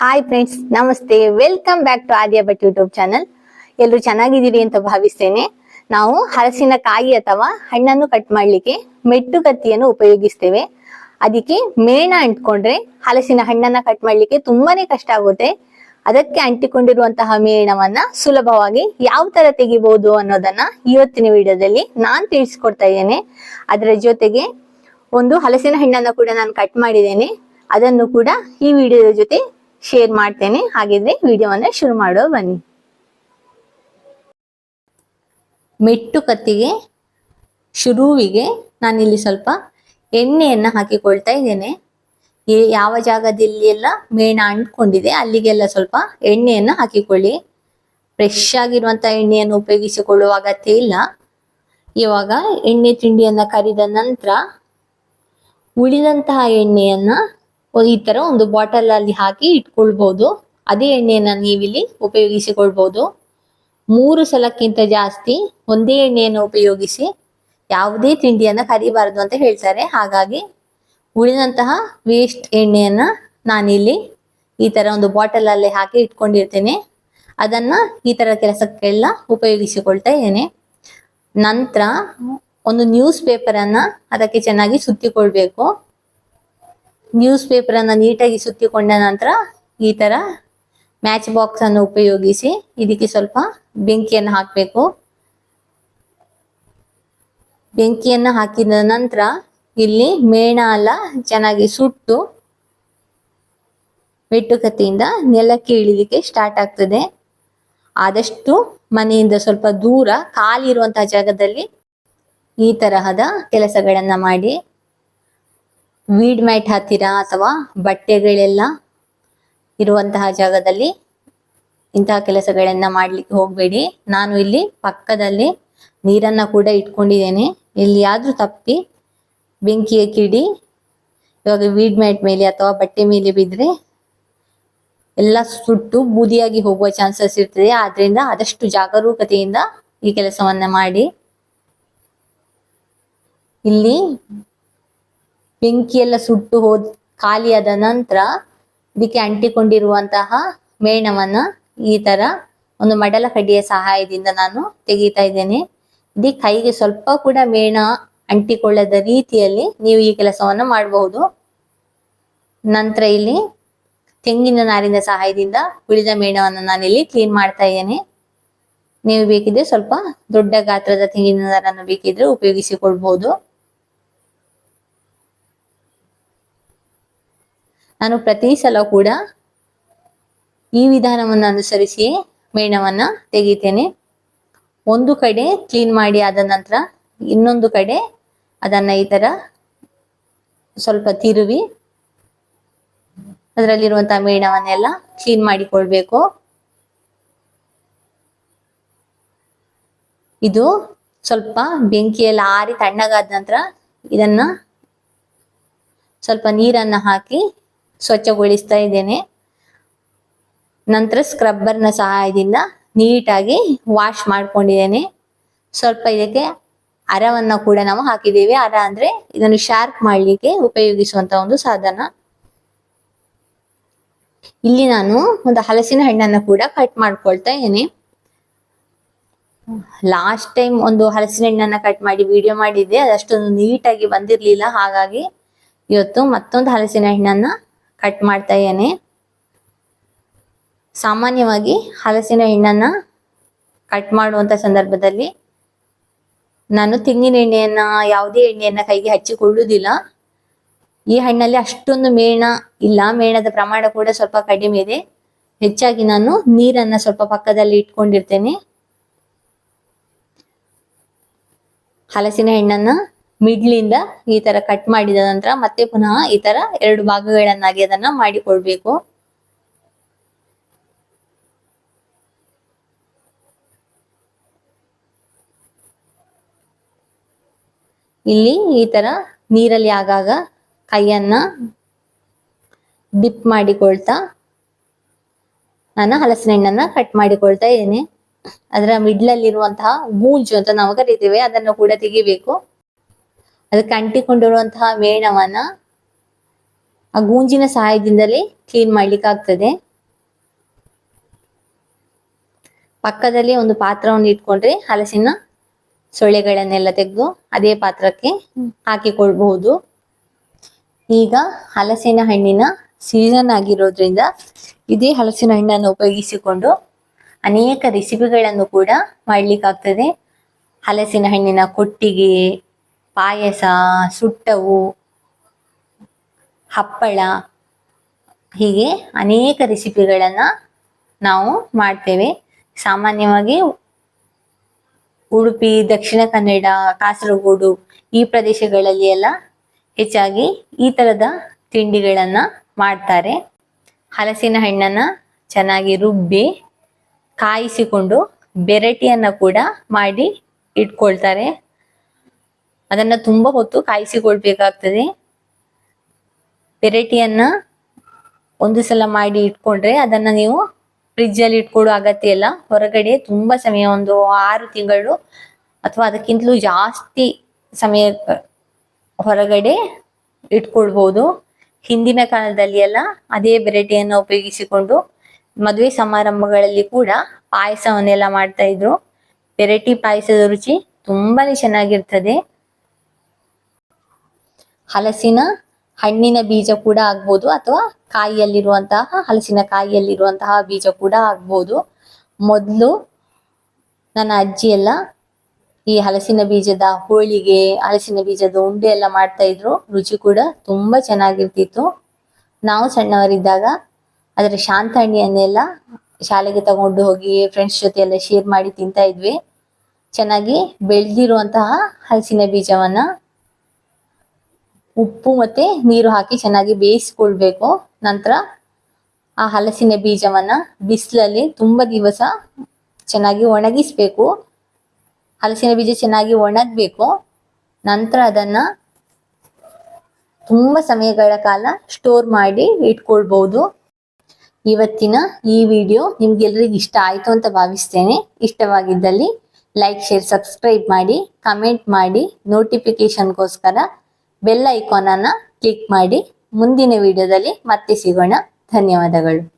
Hi friends ನಮಸ್ತೆ. Welcome back to Adya Bhat YouTube channel ಎಲ್ಲರೂ ಚೆನ್ನಾಗಿದ್ದೀರಿ ಅಂತ ಭಾವಿಸ್ತೇನೆ. ನಾವು ಹಲಸಿನ ಕಾಯಿ ಅಥವಾ ಹಣ್ಣನ್ನು ಕಟ್ ಮಾಡ್ಲಿಕ್ಕೆ ಮೆಟ್ಟು ಕತ್ತಿಯನ್ನು ಉಪಯೋಗಿಸ್ತೇವೆ. ಅದಕ್ಕೆ ಮೇಣ ಅಂಟ್ಕೊಂಡ್ರೆ ಹಲಸಿನ ಹಣ್ಣನ್ನ ಕಟ್ ಮಾಡ್ಲಿಕ್ಕೆ ತುಂಬಾನೇ ಕಷ್ಟ ಆಗುತ್ತೆ. ಅದಕ್ಕೆ ಅಂಟಿಕೊಂಡಿರುವಂತಹ ಮೇಣವನ್ನ ಸುಲಭವಾಗಿ ಯಾವ ತರ ತೆಗಿಬಹುದು ಅನ್ನೋದನ್ನ ಇವತ್ತಿನ ವಿಡಿಯೋದಲ್ಲಿ ನಾನ್ ತಿಳಿಸ್ಕೊಡ್ತಾ ಇದ್ದೇನೆ. ಅದರ ಜೊತೆಗೆ ಒಂದು ಹಲಸಿನ ಹಣ್ಣನ್ನ ಕೂಡ ನಾನು ಕಟ್ ಮಾಡಿದ್ದೇನೆ. ಅದನ್ನು ಕೂಡ ಈ ವಿಡಿಯೋದ ಜೊತೆ ಶೇರ್ ಮಾಡ್ತೇನೆ. ಹಾಗಿದ್ರೆ ವಿಡಿಯೋವನ್ನ ಶುರು ಮಾಡೋ ಬನ್ನಿ. ಮೆಟ್ಟು ಕತ್ತಿಗೆ, ಶುರುವಿಗೆ ನಾನಿಲ್ಲಿ ಸ್ವಲ್ಪ ಎಣ್ಣೆಯನ್ನ ಹಾಕಿಕೊಳ್ತಾ ಇದ್ದೇನೆ. ಯಾವ ಜಾಗದಲ್ಲಿ ಎಲ್ಲ ಮೇಣ ಅಂಟ್ಕೊಂಡಿದೆ, ಅಲ್ಲಿಗೆಲ್ಲ ಸ್ವಲ್ಪ ಎಣ್ಣೆಯನ್ನ ಹಾಕಿಕೊಳ್ಳಿ. ಫ್ರೆಶ್ ಆಗಿರುವಂತ ಎಣ್ಣೆಯನ್ನು ಉಪಯೋಗಿಸಿಕೊಳ್ಳುವ ಅಗತ್ಯ ಇಲ್ಲ. ಇವಾಗ ಎಣ್ಣೆ ತಿಂಡಿಯನ್ನ ಕರಿದ ನಂತರ ಉಳಿದಂತಹ ಎಣ್ಣೆಯನ್ನ ಈ ತರ ಒಂದು ಬಾಟಲ್ ಅಲ್ಲಿ ಹಾಕಿ ಇಟ್ಕೊಳ್ಬಹುದು ಅದೇ ಎಣ್ಣೆಯನ್ನ ನೀವಿಲ್ಲಿ ಉಪಯೋಗಿಸಿಕೊಳ್ಬಹುದು ಮೂರು ಸಲಕ್ಕಿಂತ ಜಾಸ್ತಿ ಒಂದೇ ಎಣ್ಣೆಯನ್ನು ಉಪಯೋಗಿಸಿ ಯಾವುದೇ ತಿಂಡಿಯನ್ನ ಕರಿಬಾರದು ಅಂತ ಹೇಳ್ತಾರೆ. ಹಾಗಾಗಿ ಉಳಿದಂತಹ ವೇಸ್ಟ್ ಎಣ್ಣೆಯನ್ನ ನಾನಿಲ್ಲಿ ಈ ತರ ಒಂದು ಬಾಟಲ್ ಅಲ್ಲಿ ಹಾಕಿ ಇಟ್ಕೊಂಡಿರ್ತೇನೆ. ಅದನ್ನ ಈ ತರ ಕೆಲಸಕ್ಕೆಲ್ಲ ಉಪಯೋಗಿಸಿಕೊಳ್ತಾ ಇದ್ದೇನೆ. ನಂತರ ಒಂದು ನ್ಯೂಸ್ ಪೇಪರ್ ಅನ್ನ ಅದಕ್ಕೆ ಚೆನ್ನಾಗಿ ಸುತ್ತಿಕೊಳ್ಬೇಕು. ನ್ಯೂಸ್ ಪೇಪರ್ ಅನ್ನ ನೀಟಾಗಿ ಸುತ್ತಿಕೊಂಡ ನಂತರ ಈ ತರ ಮ್ಯಾಚ್ ಬಾಕ್ಸ್ ಅನ್ನು ಉಪಯೋಗಿಸಿ ಇದಕ್ಕೆ ಸ್ವಲ್ಪ ಬೆಂಕಿಯನ್ನು ಹಾಕಬೇಕು. ಬೆಂಕಿಯನ್ನು ಹಾಕಿದ ನಂತರ ಇಲ್ಲಿ ಮೇಣ ಅಲ್ಲ ಚೆನ್ನಾಗಿ ಸುಟ್ಟು ಮೆಟ್ಟುಕತ್ತೆಯಿಂದ ನೆಲಕ್ಕೆ ಇಳಿಲಿಕ್ಕೆ ಸ್ಟಾರ್ಟ್ ಆಗ್ತದೆ. ಆದಷ್ಟು ಮನೆಯಿಂದ ಸ್ವಲ್ಪ ದೂರ ಖಾಲಿ ಇರುವಂತಹ ಜಾಗದಲ್ಲಿ ಈ ತರಹದ ಕೆಲಸಗಳನ್ನ ಮಾಡಿ ವೀಡ್ ಮ್ಯಾಟ್ ಹತ್ತಿರ ಅಥವಾ ಬಟ್ಟೆಗಳೆಲ್ಲ ಇರುವಂತಹ ಜಾಗದಲ್ಲಿ ಇಂತಹ ಕೆಲಸಗಳನ್ನ ಮಾಡ್ಲಿಕ್ಕೆ ಹೋಗ್ಬೇಡಿ. ನಾನು ಇಲ್ಲಿ ಪಕ್ಕದಲ್ಲಿ ನೀರನ್ನ ಕೂಡ ಇಟ್ಕೊಂಡಿದ್ದೇನೆ. ಎಲ್ಲಿಯಾದ್ರೂ ತಪ್ಪಿ ಬೆಂಕಿಯ ಕಿಡಿ, ಇವಾಗ ವೀಡ್ ಮ್ಯಾಟ್ ಮೇಲೆ ಅಥವಾ ಬಟ್ಟೆ ಮೇಲೆ ಬಿದ್ರೆ ಎಲ್ಲ ಸುಟ್ಟು ಬೂದಿಯಾಗಿ ಹೋಗುವ ಚಾನ್ಸಸ್ ಇರ್ತದೆ. ಆದ್ರಿಂದ ಆದಷ್ಟು ಜಾಗರೂಕತೆಯಿಂದ ಈ ಕೆಲಸವನ್ನ ಮಾಡಿ. ಇಲ್ಲಿ ಬೆಂಕಿ ಎಲ್ಲ ಸುಟ್ಟು ಹೋದ್ ಖಾಲಿಯಾದ ನಂತರ ಇದಕ್ಕೆ ಅಂಟಿಕೊಂಡಿರುವಂತಹ ಮೇಣವನ್ನ ಈ ತರ ಒಂದು ಮಡಲ ಕಡ್ಡಿಯ ಸಹಾಯದಿಂದ ನಾನು ತೆಗಿತಾ ಇದ್ದೇನೆ. ಇದಕ್ಕೆ ಕೈಗೆ ಸ್ವಲ್ಪ ಕೂಡ ಮೇಣ ಅಂಟಿಕೊಳ್ಳದ ರೀತಿಯಲ್ಲಿ ನೀವು ಈ ಕೆಲಸವನ್ನು ಮಾಡಬಹುದು. ನಂತರ ಇಲ್ಲಿ ತೆಂಗಿನ ನಾರಿನ ಸಹಾಯದಿಂದ ಉಳಿದ ಮೇಣವನ್ನು ನಾನಿಲ್ಲಿ ಕ್ಲೀನ್ ಮಾಡ್ತಾ ಇದ್ದೇನೆ. ನೀವು ಬೇಕಿದ್ರೆ ಸ್ವಲ್ಪ ದೊಡ್ಡ ಗಾತ್ರದ ತೆಂಗಿನ ನಾರನ್ನು ಬೇಕಿದ್ರೆ ಉಪಯೋಗಿಸಿಕೊಳ್ಬಹುದು. ನಾನು ಪ್ರತಿ ಸಲ ಕೂಡ ಈ ವಿಧಾನವನ್ನು ಅನುಸರಿಸಿ ಮೇಣವನ್ನ ತೆಗಿತೇನೆ. ಒಂದು ಕಡೆ ಕ್ಲೀನ್ ಮಾಡಿ ಆದ ನಂತರ ಇನ್ನೊಂದು ಕಡೆ ಅದನ್ನ ಈ ತರ ಸ್ವಲ್ಪ ತಿರುವಿ ಅದರಲ್ಲಿರುವಂತಹ ಮೇಣವನ್ನೆಲ್ಲ ಕ್ಲೀನ್ ಮಾಡಿಕೊಳ್ಬೇಕು. ಇದು ಸ್ವಲ್ಪ ಬೆಂಕಿಯಲ್ಲಿ ಆರಿ ತಣ್ಣಗಾದ ನಂತರ ಇದನ್ನ ಸ್ವಲ್ಪ ನೀರನ್ನ ಹಾಕಿ ಸ್ವಚ್ಛಗೊಳಿಸ್ತಾ ಇದ್ದೇನೆ. ನಂತರ ಸ್ಕ್ರಬ್ಬರ್ನ ಸಹಾಯದಿಂದ ನೀಟಾಗಿ ವಾಶ್ ಮಾಡ್ಕೊಂಡಿದ್ದೇನೆ. ಸ್ವಲ್ಪ ಇದಕ್ಕೆ ಅರವನ್ನ ಕೂಡ ನಾವು ಹಾಕಿದ್ದೇವೆ. ಅರ ಅಂದ್ರೆ ಇದನ್ನು ಶಾರ್ಪ್ ಮಾಡ್ಲಿಕ್ಕೆ ಉಪಯೋಗಿಸುವಂತ ಒಂದು ಸಾಧನ. ಇಲ್ಲಿ ನಾನು ಒಂದು ಹಲಸಿನ ಹಣ್ಣನ್ನ ಕೂಡ ಕಟ್ ಮಾಡ್ಕೊಳ್ತಾ ಇದ್ದೇನೆ. ಲಾಸ್ಟ್ ಟೈಮ್ ಒಂದು ಹಲಸಿನ ಹಣ್ಣನ್ನ ಕಟ್ ಮಾಡಿ ವಿಡಿಯೋ ಮಾಡಿದ್ದೆ. ಅದಷ್ಟೊಂದು ನೀಟಾಗಿ ಬಂದಿರ್ಲಿಲ್ಲ. ಹಾಗಾಗಿ ಇವತ್ತು ಮತ್ತೊಂದು ಹಲಸಿನ ಹಣ್ಣನ್ನ ಕಟ್ ಮಾಡ್ತಾ ಇದ್ದೇನೆ. ಸಾಮಾನ್ಯವಾಗಿ ಹಲಸಿನ ಹಣ್ಣನ್ನು ಕಟ್ ಮಾಡುವಂತ ಸಂದರ್ಭದಲ್ಲಿ ನಾನು ತೆಂಗಿನ ಎಣ್ಣೆಯನ್ನ, ಯಾವುದೇ ಎಣ್ಣೆಯನ್ನ ಕೈಗೆ ಹಚ್ಚಿಕೊಳ್ಳುವುದಿಲ್ಲ. ಈ ಹಣ್ಣಲ್ಲಿ ಅಷ್ಟೊಂದು ಮೇಣ ಇಲ್ಲ, ಮೇಣದ ಪ್ರಮಾಣ ಕೂಡ ಸ್ವಲ್ಪ ಕಡಿಮೆ ಇದೆ. ಹೆಚ್ಚಾಗಿ ನಾನು ನೀರನ್ನ ಸ್ವಲ್ಪ ಪಕ್ಕದಲ್ಲಿ ಇಟ್ಕೊಂಡಿರ್ತೇನೆ. ಹಲಸಿನ ಹಣ್ಣನ್ನ ಮಿಡ್ಲಿಂದ ಈ ತರ ಕಟ್ ಮಾಡಿದ ನಂತರ ಮತ್ತೆ ಪುನಃ ಈ ತರ ಎರಡು ಭಾಗಗಳನ್ನಾಗಿ ಅದನ್ನ ಮಾಡಿಕೊಳ್ಬೇಕು ಇಲ್ಲಿ ಈ ತರ ನೀರಲ್ಲಿ ಆಗಾಗ ಕೈಯನ್ನ ಡಿಪ್ ಮಾಡಿಕೊಳ್ತಾ ನಾನು ಹಲಸಿನ ಹಣ್ಣನ್ನ ಕಟ್ ಮಾಡಿಕೊಳ್ತಾ ಇದ್ದೇನೆ. ಅದರ ಮಿಡ್ಲಲ್ಲಿರುವಂತಹ ಗೂಂಜು ಅಂತ ನಾವು ಕರಿತೇವೆ, ಅದನ್ನು ಕೂಡ ತೆಗಿಬೇಕು. ಅದಕ್ಕೆ ಅಂಟಿಕೊಂಡಿರುವಂತಹ ಮೇಣವನ್ನ ಆ ಗೂಂಜಿನ ಸಹಾಯದಿಂದಲೇ ಕ್ಲೀನ್ ಮಾಡ್ಲಿಕ್ಕೆ ಆಗ್ತದೆ ಪಕ್ಕದಲ್ಲಿ ಒಂದು ಪಾತ್ರವನ್ನು ಇಟ್ಕೊಂಡ್ರೆ ಹಲಸಿನ ಸೊಳ್ಳೆಗಳನ್ನೆಲ್ಲ ತೆಗೆದು ಅದೇ ಪಾತ್ರಕ್ಕೆ ಹಾಕಿಕೊಳ್ಬಹುದು. ಈಗ ಹಲಸಿನ ಹಣ್ಣಿನ ಸೀಸನ್ ಆಗಿರೋದ್ರಿಂದ ಇದೇ ಹಲಸಿನ ಹಣ್ಣನ್ನು ಉಪಯೋಗಿಸಿಕೊಂಡು ಅನೇಕ ರೆಸಿಪಿಗಳನ್ನು ಕೂಡ ಮಾಡ್ಲಿಕ್ಕಾಗ್ತದೆ. ಹಲಸಿನ ಹಣ್ಣಿನ ಕೊಟ್ಟಿಗೆ ಪಾಯಸ, ಸುಟ್ಟವು, ಹಪ್ಪಳ, ಹೀಗೆ ಅನೇಕ ರೆಸಿಪಿಗಳನ್ನು ನಾವು ಮಾಡ್ತೇವೆ. ಸಾಮಾನ್ಯವಾಗಿ ಉಡುಪಿ, ದಕ್ಷಿಣ ಕನ್ನಡ, ಕಾಸರಗೋಡು ಈ ಪ್ರದೇಶಗಳಲ್ಲಿ ಎಲ್ಲ ಹೆಚ್ಚಾಗಿ ಈ ಥರದ ತಿಂಡಿಗಳನ್ನು ಮಾಡ್ತಾರೆ. ಹಲಸಿನ ಹಣ್ಣನ್ನ ಚೆನ್ನಾಗಿ ರುಬ್ಬಿ ಕಾಯಿಸಿಕೊಂಡು ಬೆರಟಿಯನ್ನ ಕೂಡ ಮಾಡಿ ಇಟ್ಕೊಳ್ತಾರೆ. ಅದನ್ನ ತುಂಬಾ ಹೊತ್ತು ಕಾಯಿಸಿಕೊಳ್ಬೇಕಾಗ್ತದೆ. ಬೆರಟಿಯನ್ನ ಒಂದು ಸಲ ಮಾಡಿ ಇಟ್ಕೊಂಡ್ರೆ ಅದನ್ನ ನೀವು ಫ್ರಿಜ್ ಅಲ್ಲಿ ಇಟ್ಕೊಳ್ಳೋ ಅಗತ್ಯ ಇಲ್ಲ. ಹೊರಗಡೆ ತುಂಬಾ ಸಮಯ, ಒಂದು ಆರು ತಿಂಗಳು ಅಥವಾ ಅದಕ್ಕಿಂತಲೂ ಜಾಸ್ತಿ ಸಮಯ ಹೊರಗಡೆ ಇಟ್ಕೊಳ್ಬಹುದು ಹಿಂದಿನ ಕಾಲದಲ್ಲಿ ಎಲ್ಲ ಅದೇ ಬೆರಟಿಯನ್ನು ಉಪಯೋಗಿಸಿಕೊಂಡು ಮದುವೆ ಸಮಾರಂಭಗಳಲ್ಲಿ ಕೂಡ ಪಾಯಸವನ್ನೆಲ್ಲ ಮಾಡ್ತಾ ಇದ್ರು. ಬೆರಟಿ ಪಾಯಸದ ರುಚಿ ತುಂಬಾನೇ ಚೆನ್ನಾಗಿರ್ತದೆ. ಹಲಸಿನ ಹಣ್ಣಿನ ಬೀಜ ಕೂಡ ಆಗ್ಬೋದು ಅಥವಾ ಕಾಯಿಯಲ್ಲಿರುವಂತಹ ಹಲಸಿನ ಕಾಯಿಯಲ್ಲಿರುವಂತಹ ಬೀಜ ಕೂಡ ಆಗ್ಬೋದು. ಮೊದಲು ನನ್ನ ಅಜ್ಜಿ ಎಲ್ಲ ಈ ಹಲಸಿನ ಬೀಜದ ಹೋಳಿಗೆ, ಹಲಸಿನ ಬೀಜದ ಉಂಡೆ ಎಲ್ಲ ಮಾಡ್ತಾ ಇದ್ರು. ರುಚಿ ಕೂಡ ತುಂಬಾ ಚೆನ್ನಾಗಿರ್ತಿತ್ತು. ನಾವು ಸಣ್ಣವರಿದ್ದಾಗ ಅದರ ಶಾಂತಹಣ್ಣಿಯನ್ನೆಲ್ಲ ಶಾಲೆಗೆ ತಗೊಂಡು ಹೋಗಿ ಫ್ರೆಂಡ್ಸ್ ಜೊತೆ ಎಲ್ಲ ಶೇರ್ ಮಾಡಿ ತಿಂತಾ ಇದ್ವಿ. ಚೆನ್ನಾಗಿ ಬೆಳೆದಿರುವಂತಹ ಹಲಸಿನ ಬೀಜವನ್ನ ಉಪ್ಪು ಮತ್ತೆ ನೀರು ಹಾಕಿ ಚೆನ್ನಾಗಿ ಬೇಯಿಸ್ಕೊಳ್ಬೇಕು. ನಂತರ ಆ ಹಲಸಿನ ಬೀಜವನ್ನ ಬಿಸಿಲಲ್ಲಿ ತುಂಬಾ ದಿವಸ ಚೆನ್ನಾಗಿ ಒಣಗಿಸ್ಬೇಕು. ಹಲಸಿನ ಬೀಜ ಚೆನ್ನಾಗಿ ಒಣಗಬೇಕು. ನಂತರ ಅದನ್ನ ತುಂಬ ಸಮಯಗಳ ಕಾಲ ಸ್ಟೋರ್ ಮಾಡಿ ಇಟ್ಕೊಳ್ಬಹುದು ಇವತ್ತಿನ ಈ ವಿಡಿಯೋ ನಿಮ್ಗೆಲ್ಲರಿಗೂ ಇಷ್ಟ ಆಯ್ತು ಅಂತ ಭಾವಿಸ್ತೇನೆ. ಇಷ್ಟವಾಗಿದ್ದಲ್ಲಿ ಲೈಕ್ ಶೇರ್ ಸಬ್ಸ್ಕ್ರೈಬ್ ಮಾಡಿ ಕಮೆಂಟ್ ಮಾಡಿ ನೋಟಿಫಿಕೇಶನ್ಗೋಸ್ಕರ ಬೆಲ್ ಐಕಾನ್ ಅನ್ನ ಕ್ಲಿಕ್ ಮಾಡಿ ಮುಂದಿನ ವಿಡಿಯೋದಲ್ಲಿ ಮತ್ತೆ ಸಿಗೋಣ. ಧನ್ಯವಾದಗಳು.